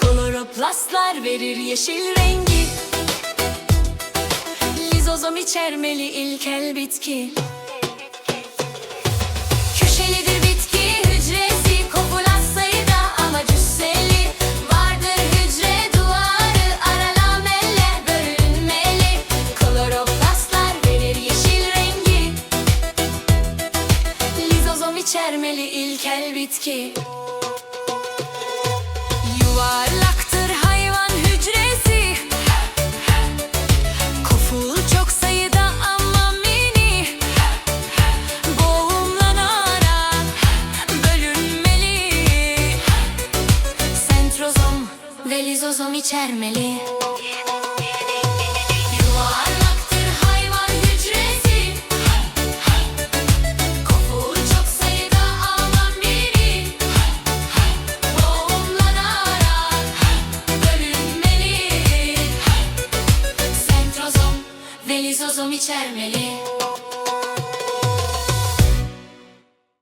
Kloroplastlar verir yeşil rengi. Lizozom içermeli ilkel bitki içermeli ilkel bitki. Yuvarlaktır hayvan hücresi. Koful çok sayıda ama mini. Boğumlanarak bölünmeli. Sentrozom ve lizozom içermeli Deli sosum içermeli.